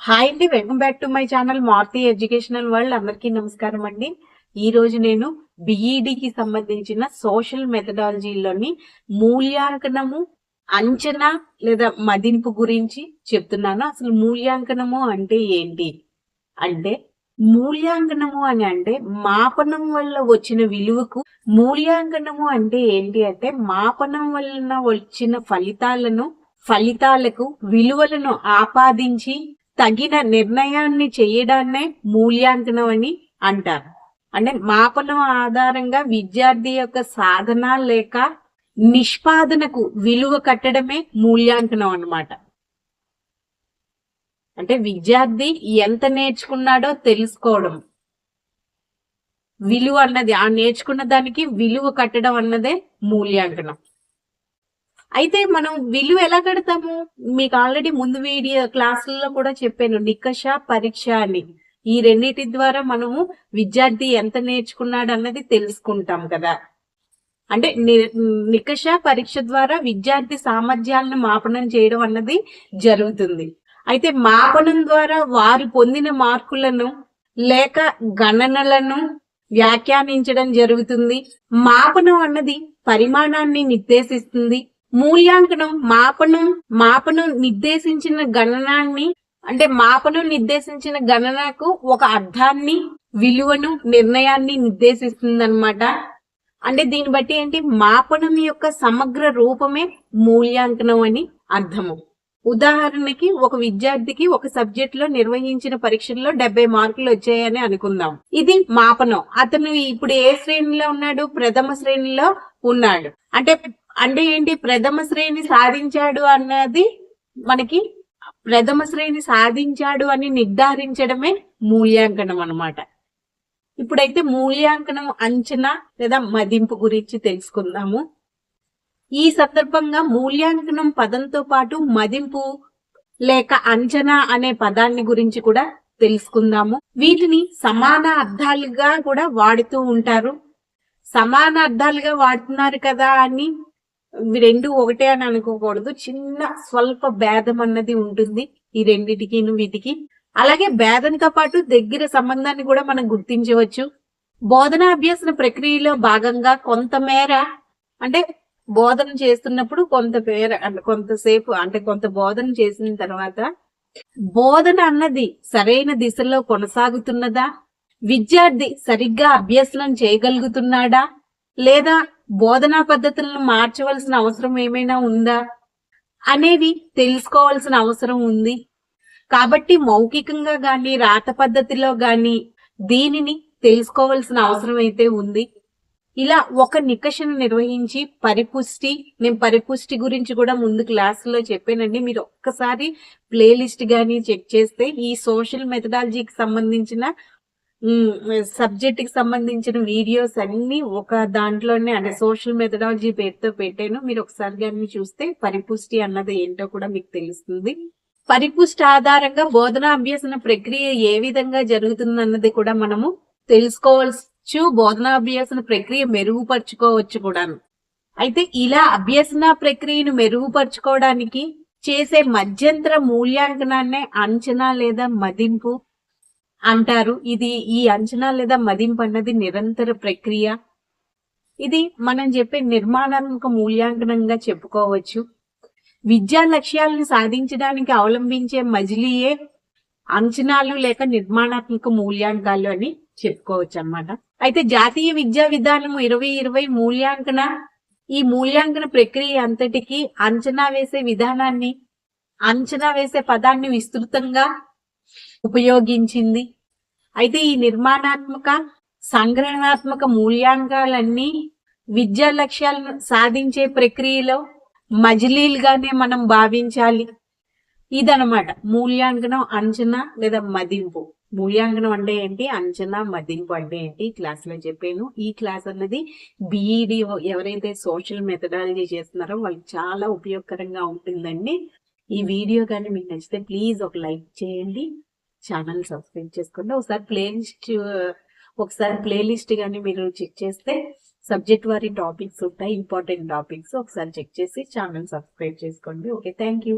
Hi అండి welcome back to my channel Maruthi educational world. అందరికీ నమస్కారం అండి. ఈ రోజు నేను బిఈడికి సంబంధించిన సోషల్ మెథడాలజీలోని మూల్యాంకనము అంచనా లేదా మదింపు గురించి చెప్తున్నాను. అసలు మూల్యాంకనము అంటే ఏంటి? అంటే మూల్యాంకనము అని అంటే మాపనం వల్ల వచ్చిన విలువకు మూల్యాంకనము అంటే ఏంటి అంటే మాపనం వలన వచ్చిన ఫలితాలను ఫలితాలకు విలువలను ఆపాదించి తగిన నిర్ణయాన్ని చేయడాన్నే మూల్యాంకనం అని అంటారు. అంటే మాపనం ఆధారంగా విద్యార్థి యొక్క సాధన లేక నిష్పాదనకు విలువ కట్టడమే మూల్యాంకనం అన్నమాట. అంటే విద్యార్థి ఎంత నేర్చుకున్నాడో తెలుసుకోవడం. విలువ అన్నది ఆ నేర్చుకున్న దానికి విలువ కట్టడం అన్నదే మూల్యాంకనం. అయితే మనం విలువ ఎలా కడతాము? మీకు ఆల్రెడీ ముందు వీడియో క్లాసుల్లో కూడా చెప్పాను నికష పరీక్ష అని. ఈ రెండింటి ద్వారా మనము విద్యార్థి ఎంత నేర్చుకున్నాడు అన్నది తెలుసుకుంటాం కదా. అంటే ని- నికష పరీక్ష ద్వారా విద్యార్థి సామర్థ్యాలను మాపనం చేయడం అన్నది జరుగుతుంది. అయితే మాపనం ద్వారా వారు పొందిన మార్కులను లేక గణనలను వ్యాఖ్యానించడం జరుగుతుంది. మాపనం అన్నది పరిమాణాన్ని నిర్దేశిస్తుంది. మూల్యాంకనం మాపనం మాపనం నిర్దేశించిన గణనాన్ని అంటే మాపనం నిర్దేశించిన గణనకు ఒక అర్థాన్ని విలువను నిర్ణయాన్ని నిర్దేశిస్తుంది అనమాట అంటే దీన్ని బట్టి ఏంటి? మాపనం యొక్క సమగ్ర రూపమే మూల్యాంకనం అని అర్థము. ఉదాహరణకి ఒక విద్యార్థికి ఒక సబ్జెక్ట్లో నిర్వహించిన పరీక్షల్లో డెబ్బై మార్కులు వచ్చాయని అనుకుందాం. ఇది మాపనం. అతను ఇప్పుడు ఏ శ్రేణిలో ఉన్నాడు? ప్రథమ శ్రేణిలో ఉన్నాడు. అంటే అంటే ఏంటి? ప్రథమ శ్రేణి సాధించాడు అన్నది మనకి ప్రథమ శ్రేణి సాధించాడు అని నిర్ధారించడమే మూల్యాంకనం అన్నమాట. ఇప్పుడైతే మూల్యాంకనం అంచనా లేదా మదింపు గురించి తెలుసుకుందాము. ఈ సందర్భంగా మూల్యాంకనం పదంతో పాటు మదింపు లేక అంచనా అనే పదాన్ని గురించి కూడా తెలుసుకుందాము. వీటిని సమాన అర్థాలుగా కూడా వాడుతూ ఉంటారు. సమాన అర్థాలుగా వాడుతున్నారు కదా అని ఇవి రెండు ఒకటే అని అనుకోకూడదు. చిన్న స్వల్ప భేదం అన్నది ఉంటుంది ఈ రెండిటికి వీటికి. అలాగే భేదంతో పాటు దగ్గర సంబంధాన్ని కూడా మనం గుర్తించవచ్చు. బోధన అభ్యసన ప్రక్రియలో భాగంగా కొంతమేర అంటే బోధన చేస్తున్నప్పుడు కొంత పేర అంటే కొంతసేపు అంటే కొంత బోధన చేసిన తర్వాత బోధన అన్నది సరైన దిశలో కొనసాగుతున్నదా? విద్యార్థి సరిగ్గా అభ్యసనం చేయగలుగుతున్నాడా? లేదా బోధనా పద్ధతులను మార్చవలసిన అవసరం ఏమైనా ఉందా? అనేవి తెలుసుకోవాల్సిన అవసరం ఉంది. కాబట్టి మౌఖికంగా గాని రాత పద్ధతిలో గాని దీనిని తెలుసుకోవాల్సిన అవసరం అయితే ఉంది. ఇలా ఒక నికషను నిర్వహించి పరిపుష్టి నేను పరిపుష్టి గురించి కూడా ముందు క్లాసులో చెప్పానండి. మీరు ఒక్కసారి ప్లేలిస్ట్ గాని చెక్ చేస్తే ఈ సోషల్ మెథడాలజీకి సంబంధించిన సబ్జెక్ట్కి సంబంధించిన వీడియోస్ అన్ని ఒక దాంట్లోనే అంటే సోషల్ మెథడాలజీ పేరుతో పెట్టాను. మీరు ఒకసారి కానీ చూస్తే పరిపుష్టి అన్నది ఏంటో కూడా మీకు తెలుస్తుంది. పరిపుష్టి ఆధారంగా బోధన అభ్యసన ప్రక్రియ ఏ విధంగా జరుగుతుంది అన్నది కూడా మనము తెలుసుకోవచ్చు. బోధన అభ్యసన ప్రక్రియ మెరుగుపరుచుకోవచ్చు కూడాను. అయితే ఇలా అభ్యసన ప్రక్రియను మెరుగుపరుచుకోవడానికి చేసే మధ్యంతర మూల్యాంకనాన్నే అంచనా లేదా మదింపు అంటారు. ఇది ఈ అంచనా లేదా మదింపు అన్నది నిరంతర ప్రక్రియ. ఇది మనం చెప్పే నిర్మాణాత్మక మూల్యాంకనంగా చెప్పుకోవచ్చు. విద్యా లక్ష్యాలను సాధించడానికి అవలంబించే మజిలీయే అంచనాలు లేక నిర్మాణాత్మక మూల్యాంకాలు అని చెప్పుకోవచ్చు అన్నమాట అయితే జాతీయ విద్యా విధానం ఇరవై ఇరవై మూల్యాంకన. ఈ మూల్యాంకన ప్రక్రియ అంతటికి అంచనా వేసే విధానాన్ని అంచనా వేసే పదాన్ని విస్తృతంగా ఉపయోగించింది. అయితే ఈ నిర్మాణాత్మక సంగ్రహణాత్మక మూల్యాంకాలన్నీ విద్యా లక్ష్యాలను సాధించే ప్రక్రియలో మజిలీలుగానే మనం భావించాలి. ఇదనమాట మూల్యాంకనం అంచనా లేదా మదింపు. మూల్యాంకనం అంటే ఏంటి? అంచనా మదింపు అంటే ఏంటి? ఈ క్లాస్లో చెప్పాను. ఈ క్లాస్ అన్నది బిఈడి ఎవరైతే సోషల్ మెథడాలజీ చేస్తున్నారో వాళ్ళకి చాలా ఉపయోగకరంగా ఉంటుందండి. ఈ వీడియో కానీ మీకు నచ్చితే ప్లీజ్ ఒక లైక్ చేయండి. ఛానల్ సబ్స్క్రైబ్ చేసుకోండి. ఒకసారి ప్లేలిస్ట్ ఒకసారి ప్లేలిస్ట్ కానీ మీరు చెక్ చేస్తే సబ్జెక్ట్ వారి టాపిక్స్ ఉంటాయి ఇంపార్టెంట్ టాపిక్స్ ఒకసారి చెక్ చేసి ఛానల్ సబ్స్క్రైబ్ చేసుకోండి. Okay thank you